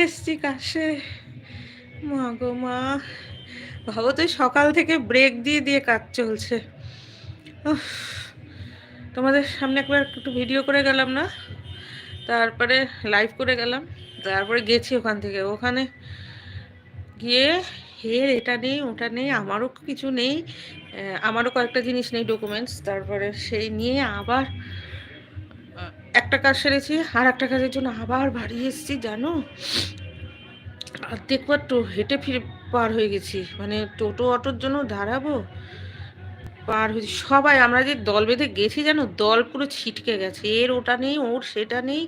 এসছি কাছে মা গো মা। ভাবো তো সকাল থেকে ব্রেক দিয়ে দিয়ে কাজ চলছে। তোমাদের সামনে একবার একটু ভিডিও করে গেলাম না? তারপরে লাইভ করে গেলাম। তারপরে গেছি ওখান থেকে। ওখানে গিয়ে হের, এটা নেই, ওটা নেই, আমারও কিছু নেই আমারও কয়েকটা জিনিস নেই ডকুমেন্টস তারপরে সেই নিয়ে আবার একটা কাজ সেরেছি, আর একটা কাজের জন্য আবার বাড়ি এসেছি, জানো? অর্ধেক বার তো, হেঁটে ফিরে পার হয়ে গেছি। মানে টোটো অটোর জন্য দাঁড়াবো, পার হয়েছি সবাই, আমরা যে দল বেঁধে গেছি, জানো? দল পুরো ছিটকে গেছে। এর ওটা নেই, ওর সেটা নেই।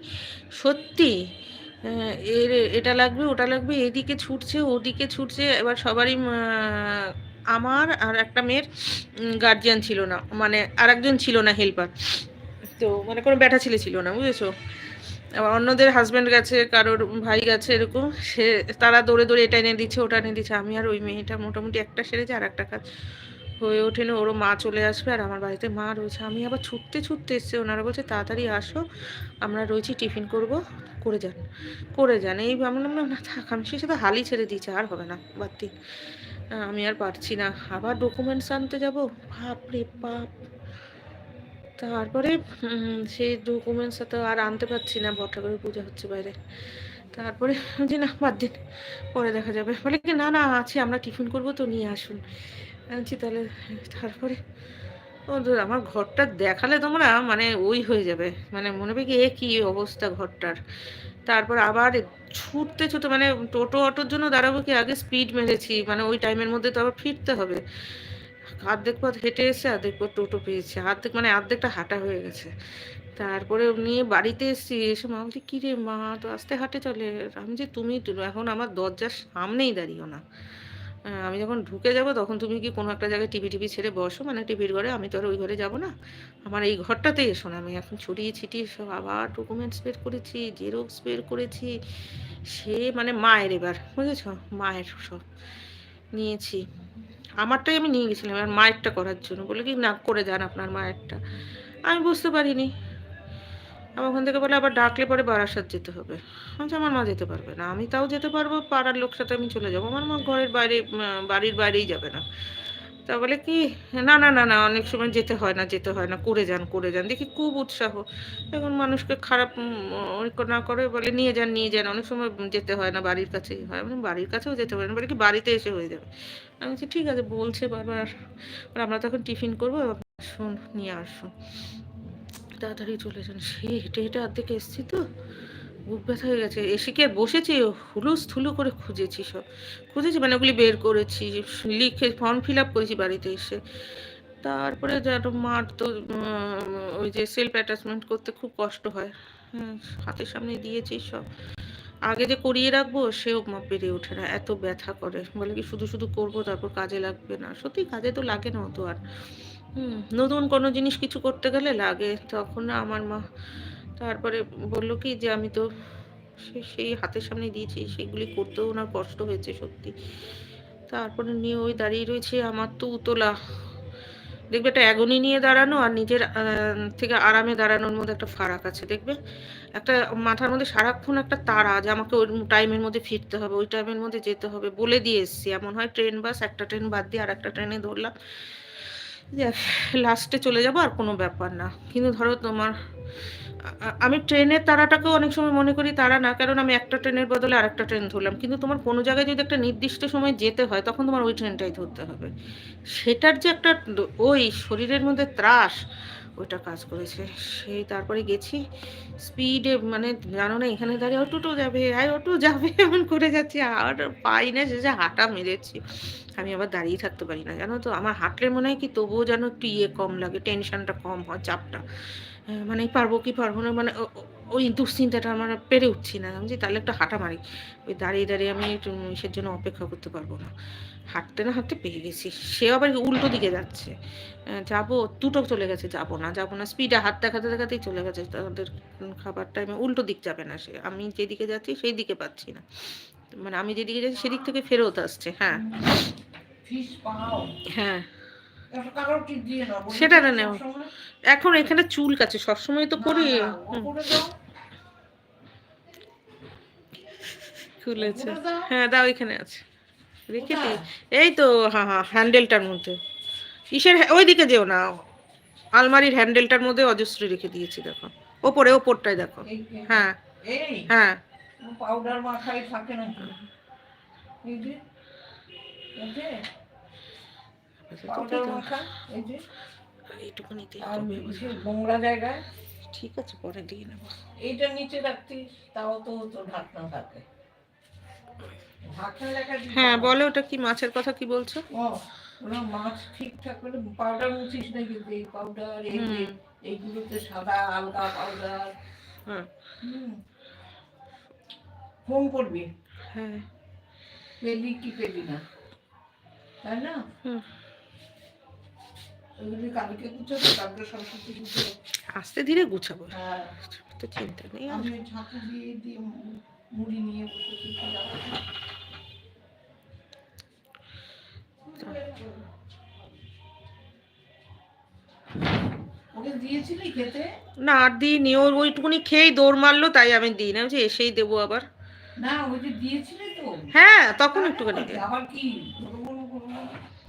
সত্যি? এর, এটা লাগবে, ওটা লাগবে, এদিকে ছুটছে, ওদিকে ছুটছে। এবার সবারই আমার আর একটা মেয়ের গার্জিয়ান ছিল না। মানে আর একজন ছিল না হেল্পার তো মানে কোনো ব্যাটা ছেলে ছিল না, বুঝেছ? আবার অন্যদের হাজব্যান্ড গেছে, কারোর ভাই গেছে, এরকম, সে তারা দৌড়ে দৌড়ে এটা এনে দিচ্ছে, ওটা এনে দিচ্ছে, আমি আর ওই মেয়েটা মোটামুটি একটা সেরেছে আর একটা কাজ হয়ে ওঠেনি ওরও মা চলে আসবে আর আমার বাড়িতে মা রয়েছে। আমি আবার ছুটতে ছুটতে এসছে, ওনারা বলছে, তাড়াতাড়ি আসো, আমরা রয়েছি, টিফিন করব, করে যান। করে যান, এই আমি না থাক, আমি সে তো হালই ছেড়ে দিয়েছে, আর হবে না, বাদ দিন। আমি আর পারছি না, আবার ডকুমেন্টস আনতে যাব? বাপরে বাপ! তারপরে সেই ডকুমেন্টস তো আর আনতে পারছি না বটঠাকুরের পূজা হচ্ছে বাইরে। তারপরে যে না, বাদ দিন, পরে দেখা যাবে। বলে কি, না না, আছে, আমরা টিফিন করব তো, নিয়ে আসুন। আনছি তাহলে, তারপরে, ও আমার ঘরটা দেখালে তোমরা মানে ওই হয়ে যাবে। মানে মনে হবে কি, এ কি অবস্থা ঘরটার। তারপর আবার ছুটতে ছুটতে মানে টোটো অটোর জন্য দাঁড়াবো কি, আগে স্পিড মেরেছি। মানে ওই টাইমের মধ্যে তো আবার ফিরতে হবে। অর্ধেক পথ হেঁটে এসে অর্ধেক পথ টোটো পেয়েছে। অর্ধেক মানে অর্ধেকটা হাঁটা হয়ে গেছে। তারপরে নিয়ে বাড়িতে এসেছি, এসে মা বলছে কী রে মা, তো আস্তে হাঁটে চলে। আমি যে, তুমি এখন আমার দরজার সামনেই দাঁড়িও না। আমি যখন ঢুকে যাব তখন তুমি কি কোনো একটা জায়গায় টিভি টিভি ছেড়ে বসো? মানে টিভির ঘরে, আমি তো আর ওই ঘরে যাব না। আমার এই ঘরটাতেই এসো না। আমি এখন ছড়িয়ে ছিটিয়ে সব আবার ডকুমেন্টস বের করেছি জেরক্স বের করেছি। সে মানে মায়ের এবার, বুঝেছ? মায়ের সব নিয়েছি। আমারটাই আমি নিয়ে গেছিলাম, আর মায়েরটা করার জন্য। বলে কি, না, করে যান আপনার মায়েরটা। আমি বুঝতে পারিনি। আমার ওখান থেকে বলে, আবার ডাকলে পরে বারাসাত যেতে হবে। আমি আমার মা যেতে পারবে না। আমি, তাও যেতে পারব, পাড়ার লোক সাথে আমি চলে যাব। আমার মা ঘরের বাইরে বাড়ির বাইরেই যাবে না। তা বলে কি, না না না না, অনেক সময় যেতে হয় না, যেতে হয় না, করে যান করে যান। দেখি খুব উৎসাহ। এখন মানুষকে খারাপ না করে বলে, নিয়ে যান নিয়ে যান। অনেক সময় যেতে হয় না, বাড়ির কাছেই হয়। মানে বাড়ির কাছেও যেতে পারে না। বলে কি, বাড়িতে এসে হয়ে যাবে। আমি বলছি, ঠিক আছে, বলছে বারবার। আমরা তখন টিফিন করব শুন নিয়ে আসুন। তাড়াতাড়ি চলে যান। সে হেঁটে হেঁটে অর্ধেক এসছি তো। বুক ব্যথা হয়ে গেছে। এসে কি আর বসেছি? হুলুস থুলু করে খুঁজেছি সব। খুঁজেছি মানে ওগুলি বের করেছি, লিখে ফর্ম ফিল আপ করেছি বাড়িতে এসে। তারপরে যেন মার তো ওই যে সেলফ অ্যাটাচমেন্ট করতে খুব কষ্ট হয়। হ্যাঁ হাতের সামনে দিয়েছি সব। আগে যে করিয়ে রাখব, সেও মা পেরে ওঠে না, এত ব্যথা করে। বলে কি শুধু শুধু করব, তারপর কাজে লাগবে না। সত্যি কাজে তো লাগে না অত আর। হুম, নতুন কোনো জিনিস কিছু করতে গেলে লাগে। তখন আমার মা তারপরে বলল কি যে আমি তো সেই হাতের সামনে দিয়েছি, সেগুলি করতেও ওনার কষ্ট হয়েছে সত্যি। তারপরে নিয়ে ওই দাঁড়িয়ে রয়েছে আমার তো উতলা দেখবে একটা অ্যাগনি নিয়ে দাঁড়ানো আর নিজের থেকে আরামে দাঁড়ানোর মধ্যে একটা ফারাক আছে, দেখবে? একটা মাথার মধ্যে সারাক্ষণ একটা তারা যে আমাকে ওই টাইমের মধ্যে ফিরতে হবে, ওই টাইমের মধ্যে যেতে হবে বলে দিয়ে এসছি। এমন হয় ট্রেন, বাস, একটা ট্রেন বাদ দিয়ে আর একটা ট্রেনে ধরলাম। লাস্টে চলে যাব আর কোনো ব্যাপার না। কিন্তু ধরো তোমার আমি ট্রেনের তারাটাকেও অনেক সময় মনে করি তারা না, কারণ আমি একটা ট্রেনের বদলে আরেকটা ট্রেন ধরলাম। কিন্তু তোমার কোনো জায়গায় যদি একটা নির্দিষ্ট সময় যেতে হয়, তখন তোমার ওই ট্রেনটাই ধরতে হবে। সেটার যে একটা ওই শরীরের মধ্যে ত্রাস, ওইটা কাজ করেছে। সেই তারপরে গেছি স্পিডে মানে জানো না, এখানে দাঁড়িয়ে অটোটো যাবে, আয় অটো যাবে, এমন করে যাচ্ছি, আর পাই না, শেষে হাঁটা মেরেছি। আমি আবার দাঁড়িয়ে থাকতে পারি না, জানো তো? আমার হাঁটলে মনে হয় কি, তবুও যেন একটু ইয়ে কম লাগে টেনশনটা কম হয়, চাপটা। মানে পারব কি পারব না মানে ওই দুশ্চিন্তাটা আমার পেরে উঠছি না। আমি যে তাহলে একটা হাঁটা মারি ওই দাঁড়িয়ে দাঁড়িয়ে আমি সের জন্য অপেক্ষা করতে পারব না। হাঁটতে না হাঁটতে পেয়ে গেছি। সে আবার উল্টো দিকে যাচ্ছে। যাব দুটো চলে গেছে যাব না যাব না। স্পিডে হাত দেখাতে দেখাতেই চলে গেছে। তাদের খাবার টাইমে উল্টো দিক যাবে না সে। আমি যেদিকে যাচ্ছি সেই দিকে পাচ্ছি না। মানে আমি যেদিকে যাচ্ছি সেদিক থেকে ফেরত আসছে হ্যাঁ। হ্যাঁ। সেটা না নেও। এখন এখানে চুল কাছে সবসময় তো করি। না, খুলেছে। হ্যাঁ দাও এখানে আছে। রেখে দিই। এই তো হ্যাঁ হ্যাঁ হ্যান্ডেলটার মধ্যে। হ্যা- ওই দিকে যেও না। আলমারির হ্যান্ডেলটার মধ্যে অজস্র রেখে দিয়েছি দেখো। ওপরে ওপরটায় দেখো। হ্যাঁ। হ্যাঁ। পাউডার মাখাই থাকে নাকি? এই যে। নোংরা জায়গায়। ঠিক আছে পরে দিয়ে নেব। এইটা নিচে রাখতিস তাও তো তো ঢাকনা থাকে। হ্যাঁ। বলো ওটা কি মাছের কথা কি বলছো? ও ওরা মাছ ঠিকঠাক করে পাউডার মুছিস না কিন্তু এই পাউডার এই। এইগুলোতে সাদা আলগা পাউডার। ফোন করবি? হ্যাঁ। পেলি কি পেলি না? তাই না? হুম। ওগুলি কালকে গুছাবো কালকে সরস্বতী পুজো। আস্তে ধীরে গুছাবো। হ্যাঁ। তো চিন্তা নেই আমি দিয়ে দিয়ে মুড়ি নিয়ে বসেছি না আর দিইনি। ওর ওইটুকুনি খেয়েই দৌড় মারলো তাই আমি দিই না যে এসেই দেবো আবার। না ওই যে দিয়েছিলি তো। হ্যাঁ তখন একটুখানি দিই। আবার কি?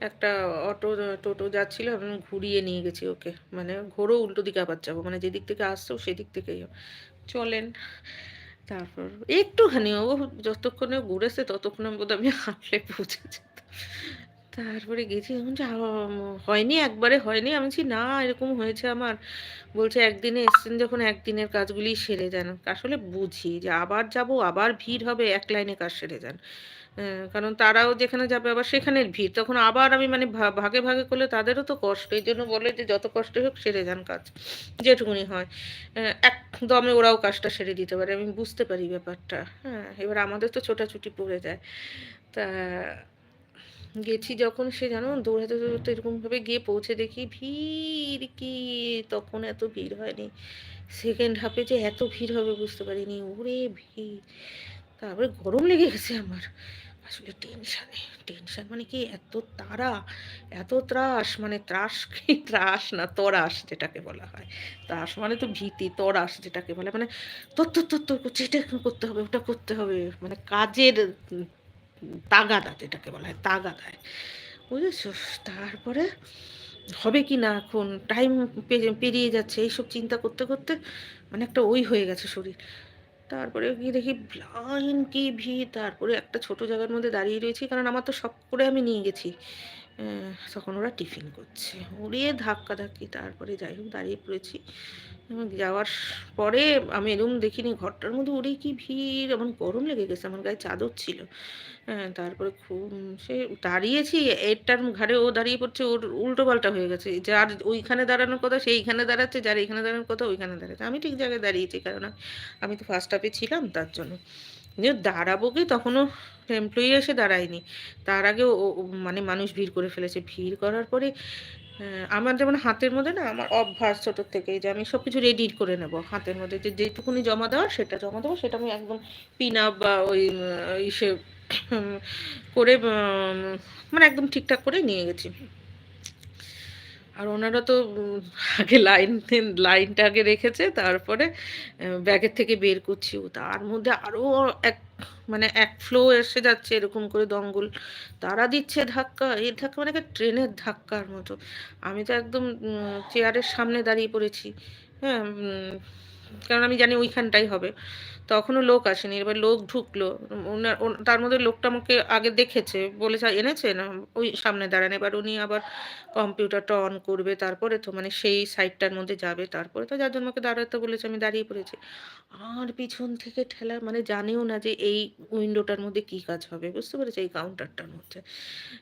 একটা অটো, টোটো যাচ্ছিল, আমি ঘুরিয়ে নিয়ে গেছি ওকে। মানে ঘোরো উল্টো দিকে আবার যাব মানে যেদিক থেকে আসছো সেদিক থেকেই চলেন। তারপর একটুখানি, ও যতক্ষণে ঘুরেছে ততক্ষণে বোধ আমি হাঁটলে পৌঁছে যেতাম তারপরে গেছি, আমি হয়নি, একবারে হয়নি। আমি বলছি, না, এরকম হয়েছে আমার। বলছে, একদিনে এসছেন যখন, একদিনের কাজগুলি সেরে যান। আসলে বুঝি যে আবার যাব, আবার ভিড় হবে, এক লাইনে কাজ সেরে যান। কারণ তারাও যেখানে যাবে আবার সেখানের ভিড়। তখন আবার আমি মানে ভাগে ভাগে করলে তাদেরও তো কষ্ট। এই জন্য বলে যে যত কষ্ট হোক সেরে যান কাজ, যেটুকুনি হয়। একদমে ওরাও কাজটা সেরে দিতে পারে। আমি বুঝতে পারি ব্যাপারটা। হ্যাঁ এবার আমাদের তো ছোটাছুটি পড়ে যায়। তা, গেছি যখন সে জানো, দৌড়াতে দৌড়াতে এরকমভাবে গিয়ে পৌঁছে দেখি ভিড় কি? তখন এত ভিড় হয়নি। সেকেন্ড হাফে যে এত ভিড় হবে বুঝতে পারিনি। ওরে ভিড়। তারপরে গরম লেগে গেছে আমার। আসলে টেনশানে টেনশন মানে কি এত তারা এত ত্রাস মানে ত্রাস কি? ত্রাস না তরাস যেটাকে বলা হয়। ত্রাস মানে তো ভীতি, তরাস যেটাকে বলে মানে তোর তোর করছে, এটা করতে হবে, ওটা করতে হবে মানে কাজের তাগাদা যেটাকে বলা হয়, তাগাদায়। বুঝেছ? তারপরে হবে কি না এখন? টাইম পেরিয়ে যাচ্ছে, এইসব চিন্তা করতে করতে মানে একটা ওই হয়ে গেছে শরীর। তারপরে গিয়ে দেখি লাইন কি ভিড় তারপরে একটা ছোট জায়গার মধ্যে দাঁড়িয়ে রয়েছি, কারণ আমার তো সব করে আমি নিয়ে গেছি। তখন ওরা টিফিন করছে। উড়িয়ে ধাক্কা ধাক্কি তারপরে যাই হোক দাঁড়িয়ে পড়েছি। যাওয়ার পরে আমি এরকম দেখিনি, ঘরটার মধ্যে উড়ে কি ভিড়, এমন গরম লেগে গেছে, আমার গায়ে চাদর ছিল। হ্যাঁ তারপরে খুব সে দাঁড়িয়েছি এরটার ঘাড়ে ও দাঁড়িয়ে পড়ছে, ওর উল্টো পাল্টা হয়ে গেছে। যার ওইখানে দাঁড়ানোর কথা, সেইখানে দাঁড়াচ্ছে, যার এইখানে দাঁড়ানোর কথা, ওইখানে দাঁড়াচ্ছে। আমি ঠিক জায়গায় দাঁড়িয়েছি, কারণ আমি তো ফার্স্ট হাফে ছিলাম, তার জন্য। যে দাঁড়াবো কি তখনও এমপ্লয়ি এসে দাঁড়ায়নি। তার আগে মানে মানুষ ভিড় করে ফেলেছে। ভিড় করার পরে আমার যেমন হাতের মধ্যে না আমার অভ্যাস ছোটোর থেকেই যে আমি সব কিছু রেডি করে নেব। হাতের মধ্যে যে যেটুকুনি জমা দেওয়ার সেটা জমা দেবো, সেটা আমি একদম পিন আপ বা ওই ইসে করে মানে একদম ঠিকঠাক করে নিয়ে গেছি। আর ওনারা তো আগে লাইন লাইনটা আগে রেখেছে, তারপরে ব্যাগের থেকে বের করছি। ও তার মধ্যে আরও এক মানে এক ফ্লো এসে যাচ্ছে এরকম করে দঙ্গল। তারা দিচ্ছে ধাক্কা, এর ধাক্কা মানে একটা ট্রেনের ধাক্কার মতো। আমি তো একদম চেয়ারের সামনে দাঁড়িয়ে পড়েছি। হ্যাঁ কারণ আমি জানি ওইখানটাই হবে। তখনও লোক আসেনি এবার লোক ঢুকলো। ওনার তার মধ্যে লোকটা আমাকে আগে দেখেছে বলেছে এনেছে না? ওই সামনে দাঁড়ান এবার উনি আবার কম্পিউটারটা অন করবে তারপরে তো মানে সেই সাইটটার মধ্যে যাবে তারপরে তো যার জন্য আমাকে দাঁড়াতে বলেছে আমি দাঁড়িয়ে পড়েছি। আর পিছন থেকে ঠেলা মানে জানেও না যে এই উইন্ডোটার মধ্যে কি কাজ হবে বুঝতে পেরেছি? এই কাউন্টারটার মধ্যে।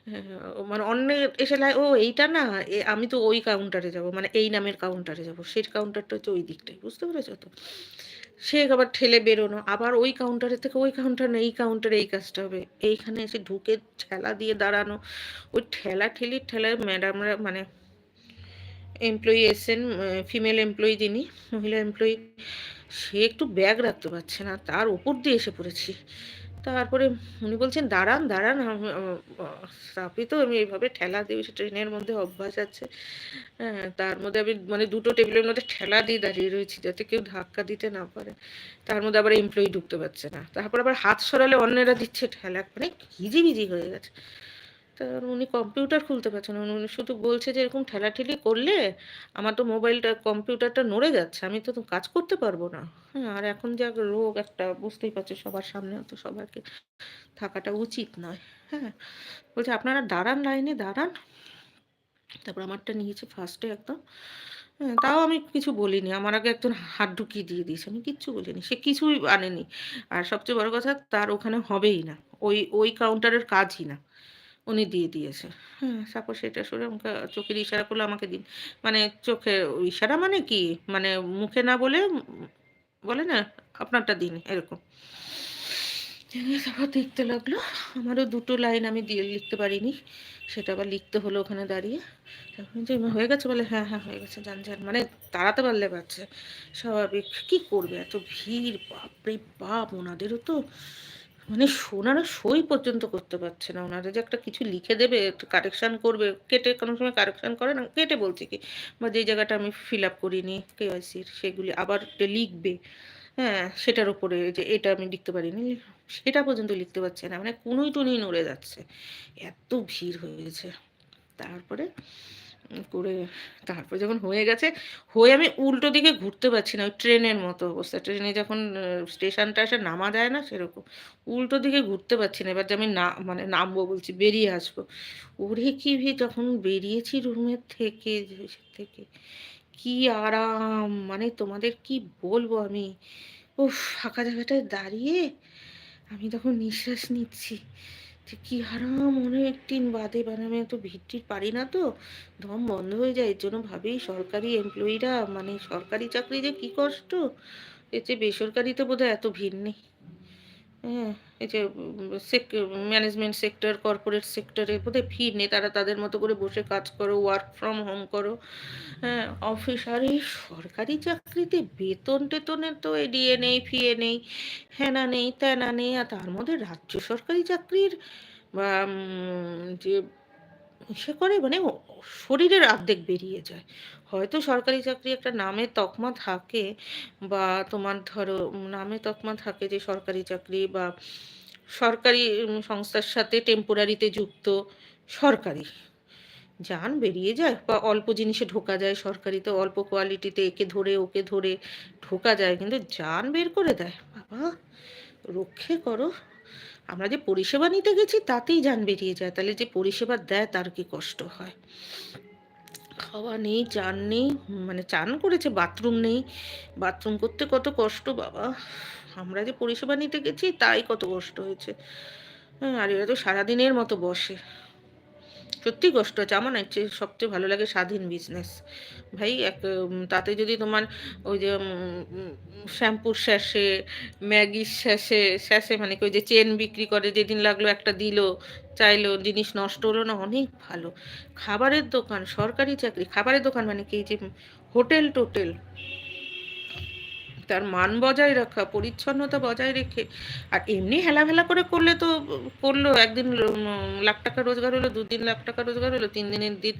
হ্যাঁ, মানে অন্য এসে ও এইটা না আমি তো ওই কাউন্টারে যাব মানে এই নামের কাউন্টারে যাব সেই কাউন্টারটা হচ্ছে ওই দিকটাই বুঝতে পেরেছ? তো সে আবার ঠেলে বেরোনো, আবার ওই কাউন্টারের থেকে ওই কাউন্টার না এই কাউন্টারে এই কাজটা হবে। এইখানে এসে ঢুকে ঠেলা দিয়ে দাঁড়ানো। ওই ঠেলা ঠেলি ঠেলায় ম্যাডামরা মানে এমপ্লয়ি এসেন ফিমেল এমপ্লয়ি যিনি, মহিলা এমপ্লয়ি সে একটু ব্যাগ রাখতে পারছে না। তার উপর দিয়ে এসে পড়েছি। তারপরে উনি বলছেন, দাঁড়ান দাঁড়ান আপনি তো আমি এইভাবে ঠেলা দিই ট্রেনের মধ্যে অভ্যাস আছে। হ্যাঁ তার মধ্যে আমি মানে দুটো টেবিলের মধ্যে ঠেলা দিয়ে দাঁড়িয়ে রয়েছি যাতে কেউ ধাক্কা দিতে না পারে। তার মধ্যে আবার এমপ্লয়ি ঢুকতে পারছে না। তারপর আবার হাত সরালে অন্যেরা দিচ্ছে ঠেলা। মানে হিজিবিজি হয়ে গেছে। তা উনি কম্পিউটার খুলতে পারছেন। না উনি শুধু বলছে যে এরকম ঠেলাঠেলি করলে আমার তো মোবাইলটা কম্পিউটারটা নড়ে যাচ্ছে, আমি তো তো কাজ করতে পারব না। হ্যাঁ আর এখন যা রোগ একটা বুঝতেই পারছ, সবার সামনে তো সবাইকে থাকাটা উচিত নয়। হ্যাঁ বলছে আপনারা দাঁড়ান লাইনে, দাঁড়ান। তারপর আমারটা নিয়েছে ফার্স্টে একদম। হ্যাঁ তাও আমি কিছু বলিনি, আমার আগে একজন হাত ঢুকিয়ে দিয়ে দিয়েছে, আমি কিচ্ছু বলিনি, সে কিছুই আনেনি। আর সবচেয়ে বড় কথা, তার ওখানে হবেই না, ওই ওই কাউন্টারের কাজই না। উনি দিয়ে দিয়েছে। হ্যাঁ তারপর সেটা শুনে আমাকে চোখের ইশারা করল, আমাকে দিন। মানে চোখে ইশারা মানে কি? মানে মুখে না বলে বলে না, আপনারটা দিন, এরকম। তারপর দেখতে লাগল। আমারও দুটো লাইন আমি দিয়ে লিখতে পারিনি। সেটা আবার লিখতে হলো ওখানে দাঁড়িয়ে। তখন যে হয়ে গেছে বলে হ্যাঁ হ্যাঁ হয়ে গেছে, যান যান। মানে তাড়াতে পারলে পারছে স্বাভাবিক। কী করবে? এত ভিড়, বাপরে বাপ, ওনাদেরও তো মানে ওনারা সই পর্যন্ত করতে পারছে না। ওনারা যে একটা কিছু লিখে দেবে কারেকশান করবে, কেটে কোনো সময় কারেকশান করে না, কেটে বলছে কি, বা যেই জায়গাটা আমি ফিল আপ করিনি কেওয়াইসির সেগুলি আবার লিখবে হ্যাঁ সেটার উপরে যে এটা আমি লিখতে পারিনি, সেটা পর্যন্ত লিখতে পারছে না। মানে কোনোই টুনি নড়ে যাচ্ছে। এত ভিড় হয়েছে। তারপরে করে তারপর যখন হয়ে গেছে, হয়ে আমি উল্টো দিকে ঘুরতে পারছি না, ওই ট্রেনের মতো অবস্থা। ট্রেনে যখন স্টেশনটা এসে নামা যায় না সেরকম, উল্টো দিকে ঘুরতে পারছি না। এবার যে আমি না মানে নামবো বলছি, বেরিয়ে আসব। ওরে কি ভি, যখন বেরিয়েছি রুমের থেকে থেকে, কি আরাম মানে তোমাদের কি বলব আমি? ও ফাঁকা জায়গাটায় দাঁড়িয়ে আমি তখন নিঃশ্বাস নিচ্ছি। যে কী আরাম অনেক দিন বাদে মানে আমি এত ভিড় পারি না তো। দম বন্ধ হয়ে যায়, এর জন্য ভাবি সরকারি এমপ্লয়িরা মানে সরকারি চাকরি যে কী কষ্ট? চেয়ে বেসরকারিতে বোধহয় এত ভিড় নেই। হ্যাঁ। এই যে ম্যানেজমেন্ট সেক্টর কর্পোরেট সেক্টরে বোধহয় ভিড় নেই তারা তাদের মতো করে বসে কাজ করো ওয়ার্ক ফ্রম হোম করো। হ্যাঁ অফিস আর এই সরকারি চাকরিতে বেতন টেতনের তো এডিএ নেই ফিএ নেই হ্যানা নেই ত্যানা নেই, আর তার মধ্যে রাজ্য সরকারি চাকরির, বা যে সে করে মানে শরীরের অর্ধেক বেরিয়ে যায়। হয়তো সরকারি চাকরি একটা নামে তকমা থাকে বা তোমার ধরো নামে তকমা থাকে যে সরকারি চাকরি বা সরকারি সংস্থার সাথে টেম্পোরারিতে যুক্ত সরকারি। যান বেরিয়ে যায় বা অল্প জিনিসে ঢোকা যায় সরকারিতে, অল্প কোয়ালিটিতে একে ধরে ওকে ধরে ঢোকা যায়, কিন্তু যান বের করে দেয়। বাবা, রক্ষে করো। আমরা যে পরিষেবা নিতে গেছি তাতেই যান বেরিয়ে যায়। তাহলে যে পরিষেবা দেয় তার কি কষ্ট হয়? খাওয়া নেই, চান নেই মানে চান করেছে, বাথরুম নেই। বাথরুম করতে কত কষ্ট, বাবা। আমরা যে পরিষেবা নিতে গেছি তাই কত কষ্ট হয়েছে। হ্যাঁ আর এরা তো সারাদিনের মতো বসে। সত্যি কষ্ট আছে আমার না সবচেয়ে ভালো লাগে স্বাধীন বিজনেস ভাই, এক তাতে যদি তোমার ওই যে শ্যাম্পুর শ্যাশে ম্যাগির শ্যাশে শ্যাশে মানে ওই যে চেন বিক্রি করে, যেদিন লাগল একটা দিল, চাইলো, জিনিস নষ্ট হলো না, অনেক ভালো। খাবারের দোকান, সরকারি চাকরি, খাবারের দোকান মানে কি যে হোটেল টোটেল তার মান বজায় রাখা, পরিচ্ছন্নতা বজায় রেখে, আর এমনি হেলাফেলা করে করলে তো করল, একদিন লাখ টাকা রোজগার হলো, দুদিন লাখ টাকা রোজগার হলো, তিন দিনের দিন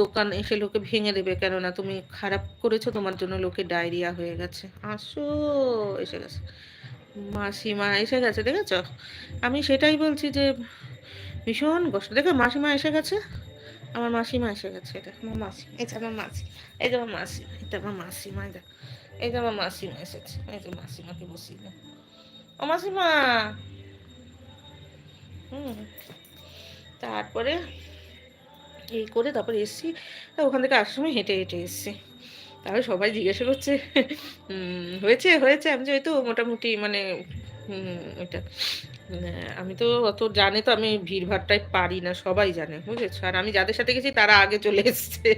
দোকান এসে লোকে ভেঙে দেবে, কেননা তুমি খারাপ করেছ, তোমার জন্য লোকে ডায়রিয়া হয়ে গেছে। আসো, এসে গেছে। মাসিমা এসে গেছে, দেখেছ? আমি সেটাই বলছি যে, ভীষণ কষ্ট। দেখো, মাসিমা এসে গেছে, আমার মাসিমা এসে গেছে, এটা আমার মাসি, এটা আমার মাসি যে আমার মাসি, এটা আমার মাসিমা এটা এই যে আমার মাসিমা এসেছে। এই যে মাসিমাকে বসিয়ে দাও ও মাসিমা! হুম। তারপরে এই করে তারপরে এসছি। ওখান থেকে আসার সময় হেঁটে হেঁটে এসছি। তারপরে সবাই জিজ্ঞাসা করছে হয়েছে হয়েছে। আমি যে তো মোটামুটি মানে এটা আমি তো অত জানে তো আমি ভিড়ভাড়টাই পারি না, সবাই জানে, বুঝেছ? আর আমি যাদের সাথে গেছি তারা আগে চলে এসছে।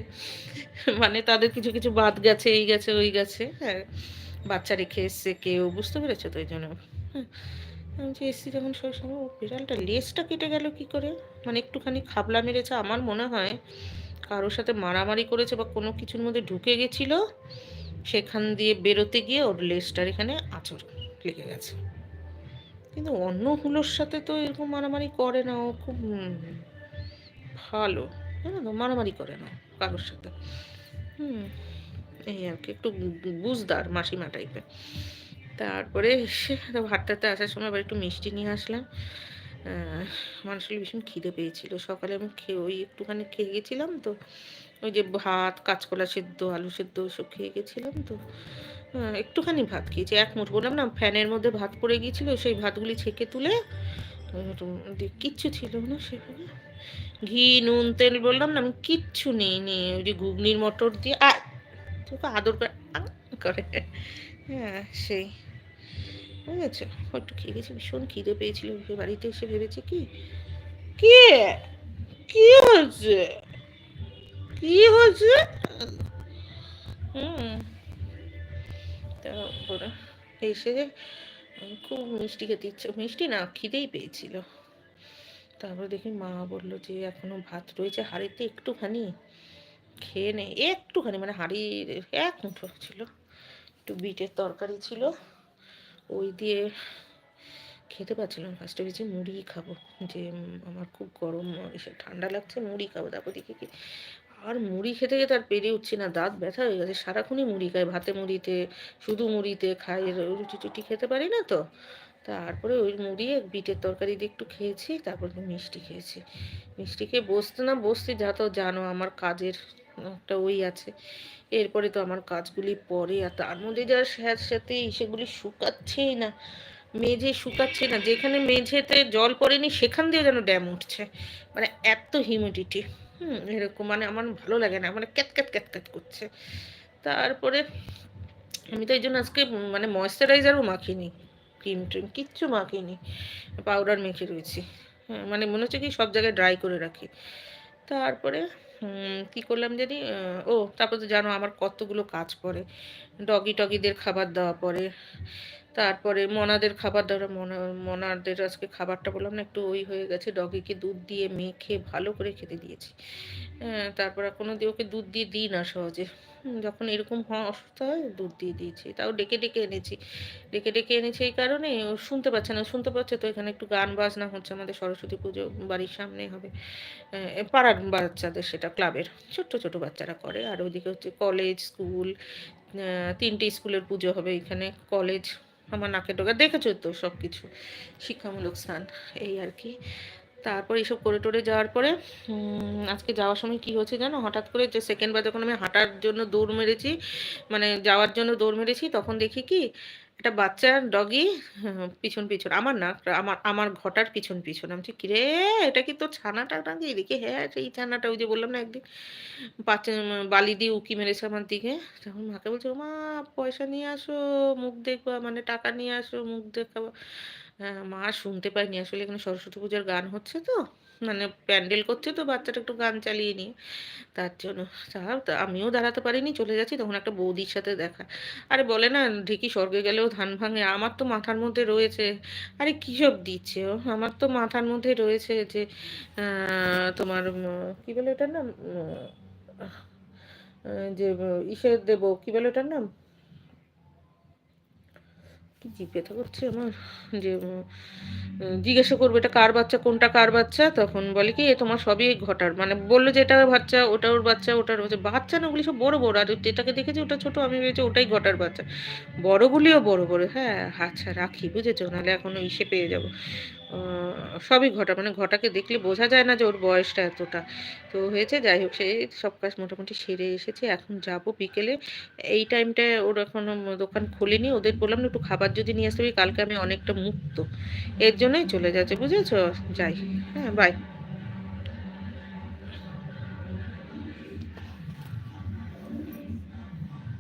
মানে তাদের কিছু কিছু বাদ গেছে, এই গেছে, ওই গেছে হ্যাঁ। বাচ্চা রেখে এসছে কেউ, বুঝতে পেরেছ তো ওই জন্য। আমি যে এসছি যখন সব সময়, ও বিড়ালটা লেজটা কেটে গেল কি করে? মানে একটুখানি খাবলা মেরেছে, আমার মনে হয় কারোর সাথে মারামারি করেছে বা কোনো কিছুর মধ্যে ঢুকে গেছিল, সেখান দিয়ে বেরোতে গিয়ে ওর লেজটার এখানে আঁচড় লেগে গেছে। কিন্তু অন্য হুলোর সাথে তো এরকম মারামারি করে না, ও খুব ভালো। মারামারি করে না কারোর সাথে। হুম, এই আর কি, একটু বুঝদার মাসিমা টাইপের তারপরে এসে হাঁটতে আসার সময় আবার একটু মিষ্টি নিয়ে আসলাম। আসলে ভীষণ খিদে পেয়েছিল। সকালে আমি খেয়ে, ওই একটুখানি খেয়ে গেছিলাম তো। ওই যে ভাত, কাঁচকলা সেদ্ধ, আলু সেদ্ধ সব খেয়ে গেছিলাম তো। একটুখানি ভাত খেয়েছি। এক মুঠ বললাম না, ফ্যানের মধ্যে ভাত পড়ে গিয়েছিল, সেই ভাতগুলি ছেঁকে তুলে কিচ্ছু ছিল না সেভাবে। ঘি নুন তেল বললাম না আমি কিচ্ছু নেই নি ওই যে ঘুগনির মটর দিয়ে আ তোকে আদর করে করে। হ্যাঁ সেই। বুঝেছ? একটু খেয়ে গেছি ভীষণ খিদে পেয়েছিল। বাড়িতে এসে ভেবেছে কি? কে? কি হয়েছে কি হয়েছে হুম। এসে উম, খুব মিষ্টি খেতে ইচ্ছে মিষ্টি না খিদেই পেয়েছিল। তারপরে দেখি মা বলল যে, এখনও ভাত রয়েছে হাঁড়িতে একটুখানি। খেয়ে নে। একটুখানি মানে হাঁড়ির এক মুঠো ছিল। একটু বিটের তরকারি ছিল। ওই দিয়ে খেতে পাচ্ছিলাম ফার্স্টে ভেবেছি মুড়ি খাব। যে আমার খুব গরম, এসে ঠান্ডা লাগছে, মুড়ি খাব। তারপর দেখি কি, আর মুড়ি খেতে খেতে আর পেরে উঠছি না, দাঁত ব্যথা হয়ে গেছে। সারাক্ষণই মুড়ি খাই, ভাতে মুড়িতে, শুধু মুড়িতে খাই রুটি টুটি খেতে পারি না তো? তারপরে ওই মুড়ি এক বিটের তরকারি দিয়ে একটু খেয়েছি, তারপর মিষ্টি খেয়েছি। মিষ্টি খেয়ে বসতে না বসতে যা তো জানো আমার কাজের একটা ওই আছে। এরপরে তো আমার কাজগুলি পরে আর তার মধ্যে যা স্যাঁত সাথে সেগুলি শুকাচ্ছেই না। মেঝে শুকাচ্ছে না, যেখানে মেঝেতে জল পড়েনি সেখান দিয়ে যেন ড্যাম উঠছে। মানে এত হিউমিডিটি হুম, এরকম মানে আমার ভালো লাগে না মানে ক্যাট ক্যাট ক্যাট ক্যাট করছে। তারপরে আমি তো এই জন্য আজকে মানে ময়েশ্চারাইজারও মাখিনি। ক্রিম ট্রিম কিচ্ছু মাখিনি পাউডার মেখে রয়েছি। হ্যাঁ মানে মনে হচ্ছে কি সব জায়গায় ড্রাই করে রাখি। তারপরে কি করলাম জানি ও তারপর তো জানো আমার কতগুলো কাজ পড়ে। ডগি টগিদের খাবার দেওয়া পড়ে। তারপরে মনাদের খাবার দেওয়া মনা মনাদের আজকে খাবারটা বললাম না একটু ওই হয়ে গেছে ডগিকে দুধ দিয়ে মেখে ভালো করে খেতে দিয়েছি। হ্যাঁ, তারপর কোনো দিয়ে ওকে দুধ দিয়ে দিই না সহজে। যখন এরকম হয় অসুস্থ হয়, দুধ দিয়ে দিয়েছি। তাও ডেকে ডেকে এনেছি। ডেকে ডেকে এনেছি এই কারণে ও শুনতে পাচ্ছে না। শুনতে পাচ্ছে তো এখানে একটু গান বাজনা হচ্ছে। আমাদের সরস্বতী পুজো বাড়ির সামনে হবে। পাড়ার বাচ্চাদের সেটা, ক্লাবের। ছোট্ট ছোট বাচ্চারা করে। আর ওইদিকে হচ্ছে কলেজ, স্কুল তিনটে স্কুলের পুজো হবে এখানে। কলেজ, আমার নাকে টোকা দেখেছ তো সব কিছু শিক্ষামূলক স্থান। এই আর কি। তারপর এইসব করে টোরে যাওয়ার পরে আজকে যাওয়ার সময় কি হচ্ছে জানো? হঠাৎ করে যে সেকেন্ড বার যখন আমি হাঁটার জন্য দৌড় মেরেছি মানে যাওয়ার জন্য দৌড় মেরেছি তখন দেখি কি একটা বাচ্চা ডগি পিছন পিছন আমার না আমার আমার ঘটার পিছন পিছন। আমি বলছি, কিরে এটা কি তোর ছানাটা নাকি? দেখি হ্যাঁ সেই ছানাটা ওই যে বললাম না একদিন পাচ্ছে বালি দিয়ে উকি মেরেছে আমার দিকে। তখন মাকে বলছে মা পয়সা নিয়ে আসো মুখ দেখবা মানে টাকা নিয়ে আসো মুখ দেখাবো। মা শুনতে পাইনি আসলে এখানে সরস্বতী পূজার গান হচ্ছে তো মানে প্যান্ডেল করছে তো, বাচ্চাটা একটু গান চালিয়ে নিয়ে। তার জন্য তা আমিও দাঁড়াতে পারিনি, চলে যাচ্ছি, তখন একটা বৌদির সাথে দেখা। আরে বলে না, ঢেকি স্বর্গে গেলেও ধান ভাঙে, আমার তো মাথার মধ্যে রয়েছে। আরে কী সব দিচ্ছে ও, আমার তো মাথার মধ্যে রয়েছে যে তোমার কি বলে ওটার নাম? যে, ইসের দেবো, কি বলে ওটার নাম? কি জিজ্ঞাসা করছে আমার? যে জিজ্ঞাসা করবে এটা কার বাচ্চা, কোনটা কার বাচ্চা? তখন বলে কি, এ তোমার সবই ঘটার। মানে বলল যে, এটা বাচ্চা, ওটা ওর বাচ্চা ওটার বাচ্চা। বাচ্চা না ওগুলি সব বড় বড়। আর যেটাকে দেখেছি ওটা ছোট, আমি ভেবেছি ওটাই ঘটার বাচ্চা। বড়গুলিও বড় বড়। হ্যাঁ আচ্ছা রাখি, বুঝেছ? নাহলে এখন ইসে পেয়ে যাব। সবই ঘটা মানে ঘটাকে দেখলে বোঝা যায় না যে ওর বয়সটা এতটা। তো হয়েছে, যাই হোক, সে সব কাজ মোটামুটি সেরে এসেছে। এখন যাব বিকেলে। এই টাইমটায় ওর এখন দোকান খুলিনি। ওদের বললাম না একটু খাবার যদি নিয়ে আসতে কালকে আমি অনেকটা মুক্ত। এর জন্যই চলে যাচ্ছে, বুঝেছ? যাই হ্যাঁ বাই